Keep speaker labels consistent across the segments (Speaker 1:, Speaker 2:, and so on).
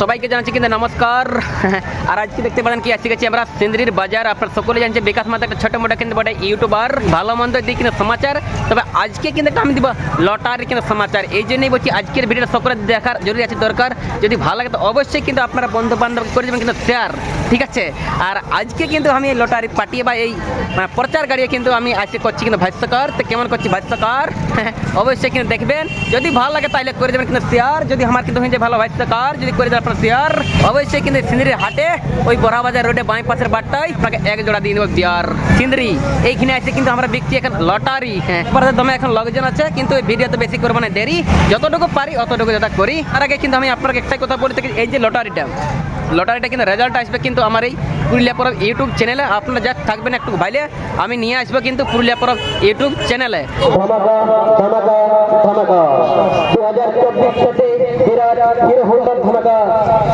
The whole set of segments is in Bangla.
Speaker 1: সবাইকে জানাচ্ছি কিন্তু নমস্কার। আর আজকে দেখতে পারেন কি? আজকে গেছি আমরা সিন্দ্রির বাজার। আপনার সকলে জানছে বিকাশ মাতা একটা ছোট মোটো কিন্তু বটে ইউটিউবার ভালো মন্দ দিই কিন্তু সমাচার। তবে আজকে কিন্তু একটা আমি দিব লটারি কিন্তু সমাচার। এই জন্যই বলছি আজকের ভিডিওটা সকলে দেখার জরুরি আছে, দরকার। যদি ভালো লাগে তো অবশ্যই কিন্তু আপনারা বন্ধু বান্ধব করে দেবেন কিন্তু শেয়ার ঠিক আছে? আর আজকে কিন্তু আমি লটারি পাঠিয়ে বা এই মানে প্রচার গাড়িয়ে কিন্তু আমি আজকে করছি কিন্তু ভাষ্যকর। তো কেমন করছি ভাষ্যকর? অবশ্যই কিন্তু দেখবেন। যদি ভালো লাগে তাহলে করে দেবেন কিন্তু শেয়ার যদি আমার কিন্তু হয়ে যায় ভালো ভাষ্যকর, যদি করে দেবেন আপনার শেয়ার অবশ্যই কিন্তু সিন্দ্রির হাটে, ওই বড়া বাজার রোডে বাঁই পাশের বাটটাই আপনাকে এক জোড়া দিয়ে দেবো বিয়ার সিন্দ্রি, এইখানে আছে কিন্তু আমরা বিকছি এখন লটারি। হ্যাঁ দমে এখন লোকজন আছে, কিন্তু এই ভিডিও তো বেশি করব না, দেরি। যতটুকু পারি অতটুকু যেটা করি। আর আগে কিন্তু আমি আপনাকে একটাই কথা বলে থাকি, এই যে লটারিটা। লটারিটা কিন্তু রেজাল্ট আসবে কিন্তু আমার এই পুরুলিয়া পরব ইউটিউব চ্যানেলে আপনারা যা থাকবেন একটু ভাইলে, আমি নিয়ে আসব কিন্তু পুরুলিয়া পরব ইউটিউব চ্যানেলে
Speaker 2: হাজার চব্বিশ সালে বিরাট হিরো ধামাকা।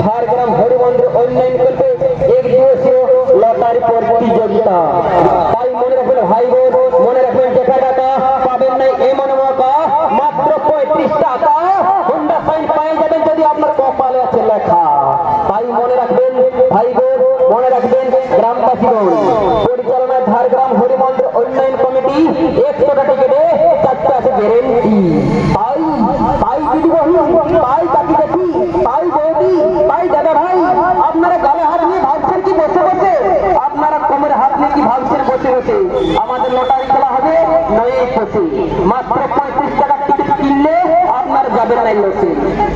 Speaker 2: ঝাড়গ্রাম, হরিমন্দির অনলাইন করবে এক দিবসীয় লটারি প্রতিযোগিতা। তাই মনে রাখবেন ভাই বোন, মনে রাখবেন দেখা টাকা পাবেন না এমন মৌকা, মাত্র পঁয়ত্রিশ টাকা। হোন্ডা সাইন পাই যাবেন যদি আপনার কপালে আছে লেখা। তাই মনে রাখবেন ভাই বোন, মনে রাখবেন গ্রামবাসীগণ। পরিচালনায় ঝাড়গ্রাম, হরিমন্দির উন্নয়ন কমিটি, একশোটা টিকিটে চারটে আছে গ্যারেন্টি তাই তাই দিদি বন্ধু তাই কাকি দেখি তাই বৌদি তাই দাদা ভাই আপনারা গালে হাত নিয়ে ভাবছেন কি বসে বসে আপনারা কোমরে হাত নিয়ে কি ভাবছেন বসে বসে আমাদের লটারি খেলা হবে নয় বসে মাত্র পঁয়ত্রিশ টাকার টিকিট কিনলে আপনার যাবেন না লসে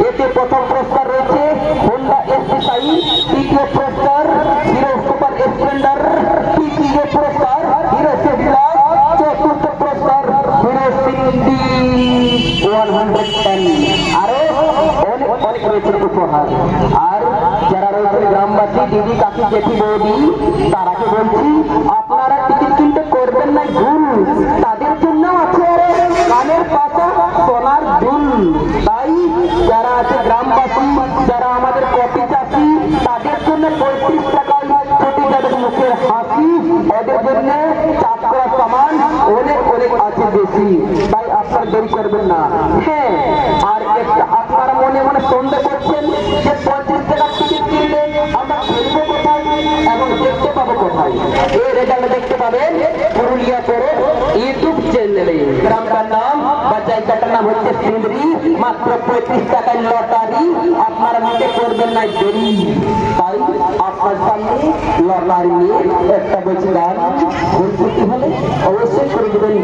Speaker 2: এতে প্রথম পুরস্কার রয়েছে হোন্ডা এসপি সাই তৃতীয় পুরস্কার হিরো সুপার স্প্লেন্ডার তৃতীয় পুরস্কার হিরো সেফলা চতুর্থ পুরস্কার হিরো সিন্ডি ওয়ান হান্ড্রেড টেন আরও অনেক অনেক রয়েছে উপহার আর যারা রয়েছে গ্রামবাসী কাকি জেঠি বৌদি বলছি, আপনারা টিকিট কিনতে করবেন না ভুল। তাদের জন্য আছে কানের পাতা, সোনার দুল। তাই যারা আছে গ্রামবাসী, যারা আমাদের কপি চাষি, তাদের জন্য পঁয়ত্রিশ টাকায় ছুটি যাদের মুখের হাসি। ওদের জন্য চাষ করা সামান অনেক অনেক আছে বেশি। তাই আপনার দেরি করবেন না। হ্যাঁ আর একটা আপনারা মনে মনে সন্দেহ করছেন যে এই রেজাল্ট দেখতে পাবেন পুরুলিয়া করে ইউটিউব চ্যানেলে। নাম হচ্ছে সিন্দ্রি, মাত্র পঁয়ত্রিশ টাকায় লটারি। আপনারা মনে করবেন না, দেরি। তাই আপনার লটারি নিয়ে একটা অবশ্যই করে দেবেন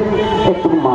Speaker 2: একটু মা।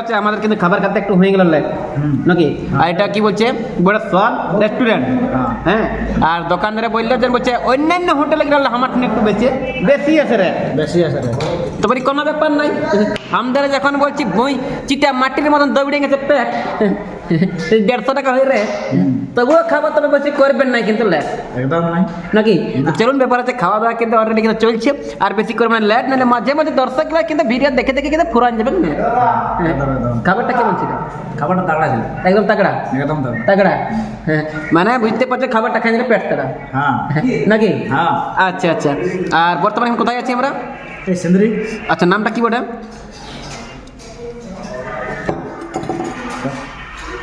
Speaker 2: হচ্ছে
Speaker 1: আমাদের কিন্তু খাবার খাতে একটু হয়ে গেল নাকি? আর এটা কি বলছে? বড় সল রেস্টুরেন্ট হ্যাঁ। আর দোকানদারে বললে যে বলছে অন্যান্য হোটেলে গেলে আমার একটু বেশি বেশি আছে রে।
Speaker 3: বেশি আছে রে।
Speaker 1: তো বলি কোনো ব্যাপার নাই। আমাদের যখন বলছি বই চিটা মাটির মতন দৌড়ে গেছে পেট দেড়শো টাকা হয়ে রে। তবুও খাবার তবে বলছি করবেন না কিন্তু লেট।
Speaker 3: একদম নাই।
Speaker 1: নাকি? চলুন ব্যাপার আছে খাওয়া দাওয়া কিন্তু অলরেডি কিন্তু চলছে আর বেশি করে মানে লেট। নাহলে মাঝে মাঝে দর্শকরা কিন্তু ভিডিও দেখে দেখে কিন্তু ফুরান যাবেন না। হ্যাঁ। খাবারটা কেমন ছিল?
Speaker 3: খাবারটা তাগড়া ছিল।
Speaker 1: একদম তাগড়া?
Speaker 3: একদম তাগড়া।
Speaker 1: হ্যাঁ মানে বুঝতে পারছ খাবারটা খাই পেট তারা।
Speaker 3: হ্যাঁ।
Speaker 1: নাকি?
Speaker 3: হ্যাঁ।
Speaker 1: আচ্ছা আচ্ছা। আর বর্তমানে কোথায় আছি আমরা?
Speaker 3: এই সিন্দ্রি।
Speaker 1: আচ্ছা নামটা কি বটে?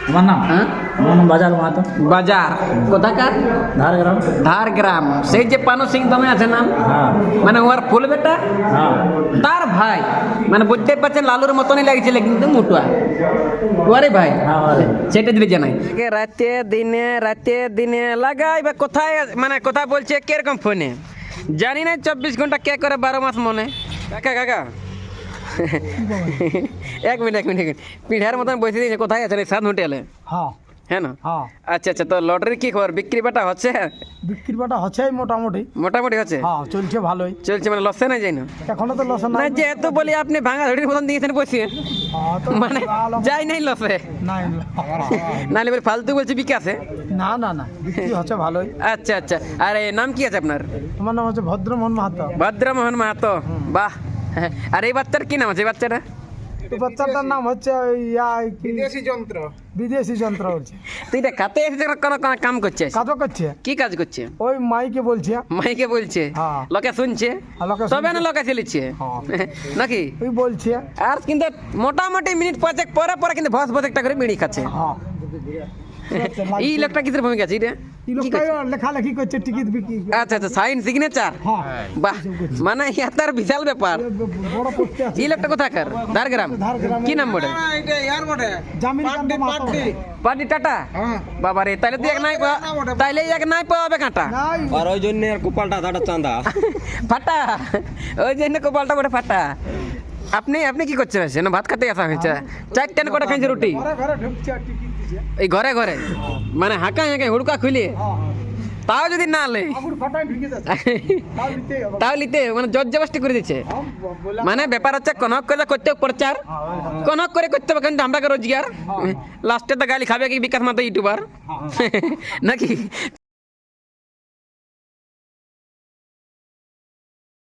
Speaker 3: তোমার নাম?
Speaker 1: হ্যাঁ?
Speaker 3: আমার নাম বাজার মাহাতো।
Speaker 1: বাজার। কোথাকার?
Speaker 3: ঝাড়গ্রাম
Speaker 1: ধারগ্রাম। সেই যে পানু সিং দমে আছে নাম?
Speaker 3: হ্যাঁ।
Speaker 1: মানে ওর ফুল বেটা?
Speaker 3: হ্যাঁ।
Speaker 1: তার ভাই। মানে বুঝতে পারছেন লালুর মতনই লাগছিল কিন্তু মুটুয়া। ওরে ভাই।
Speaker 3: হ্যাঁ
Speaker 1: সেটা যদি জানাই। রাতে দিনে রাতে দিনে লাগাই বা কোথায় মানে কথা বলছে কীরকম ফোনে? জানি না চব্বিশ ঘণ্টা কে করে বারো মাস মনে। কাকা কাকা। এক মিনিট এক মিনিট এক মিনিট। পিঠার মতন বসে দিয়েছে কোথায় আছেন সাত হোটেলে
Speaker 4: হ্যাঁ।
Speaker 1: হ্যাঁ না?
Speaker 4: হ্যাঁ।
Speaker 1: আচ্ছা আচ্ছা তো লটারির কি খবর? বিক্রি বাটা হচ্ছে?
Speaker 4: বিক্রির বাটা হচ্ছে মোটামুটি।
Speaker 1: মোটামুটি হচ্ছে?
Speaker 4: হ্যাঁ চলছে ভালোই।
Speaker 1: চলছে মানে লসে নাই যাই না
Speaker 4: এখনও তো লস
Speaker 1: না
Speaker 4: নাই
Speaker 1: যেহেতু বলি আপনি ভাঙা ধরির মতন দিয়েছেন বসে
Speaker 4: হ্যাঁ,
Speaker 1: মানে যাই নাই লসে। নাহলে বলে ফালতু বলছে বিকাশে
Speaker 4: না না না বিক্রি হচ্ছে ভালোই।
Speaker 1: আচ্ছা আচ্ছা আর নাম কি আছে আপনার?
Speaker 4: আমার নাম হচ্ছে ভদ্রমোহন মাহাতো।
Speaker 1: ভদ্রমোহন মাহাতো। বাহ। আর এই বাচ্চার কি নাম আছে? এই বাচ্চাটা?
Speaker 4: তো বাচ্চাটার নাম হচ্ছে ওই ইয়া, কি- বিদেশি যন্ত্র। বলছে
Speaker 1: তুই এটা খাতে এসে কোনো কোনো কাম করছিস?
Speaker 4: কাজও করছে।
Speaker 1: কি কাজ করছে?
Speaker 4: ওই মাইকে বলছে।
Speaker 1: মাইকে বলছে?
Speaker 4: হ্যাঁ।
Speaker 1: লোকে শুনছে? তবে না লোকে
Speaker 4: হ্যাঁ।
Speaker 1: নাকি?
Speaker 4: ওই বলছে।
Speaker 1: আর কিন্তু মোটামুটি মিনিট পাঁচেক পরে পরে কিন্তু ভস ভস একটা করে বিড়ি খাচ্ছে।
Speaker 4: হ্যাঁ।
Speaker 1: এই লোকটা কিসের ভূমিকা আছে এটা?
Speaker 4: লেখালেখি করছে টিকিট বিক্রি
Speaker 1: আচ্ছা আচ্ছা সাইন সিগনেচার
Speaker 4: হ্যাঁ।
Speaker 1: বাহ মানে বিশাল ব্যাপার।
Speaker 4: বড় পোস্টে আছে।
Speaker 1: এই লোকটা কোথাকার ধারগ্রাম? কি নাম বটে? পার্টি টাটা? বাবা রে তাহলে তুই এক নাই তাইলে এক নাই পাবে কাঁটা।
Speaker 5: আর ওই জন্য আর কোপালটা দাঁড়া চাঁদা
Speaker 1: ফাটা। ওই জন্য কপালটা বটে ফাটা। আপনি আপনি কি করছেন? ভাত খেতে আসা হয়েছে চারটেন করে খাইছে রুটি? এই ঘরে ঘরে। মানে হাঁকা হাঁকা হুড়কা খুলে।
Speaker 4: হ্যাঁ
Speaker 1: তাও যদি না লে।
Speaker 4: তাও
Speaker 1: লিতে মানে জোর জবস্তি করে দিচ্ছে।
Speaker 4: হ্যাঁ,
Speaker 1: মানে ব্যাপার হচ্ছে কনক করে করতে প্রচার। কনক করে করতে হবে কিন্তু আমরা রোজগার? লাস্টে তো গালি খাবে কি বিকাশ মাতা ইউটিউবার? নাকি?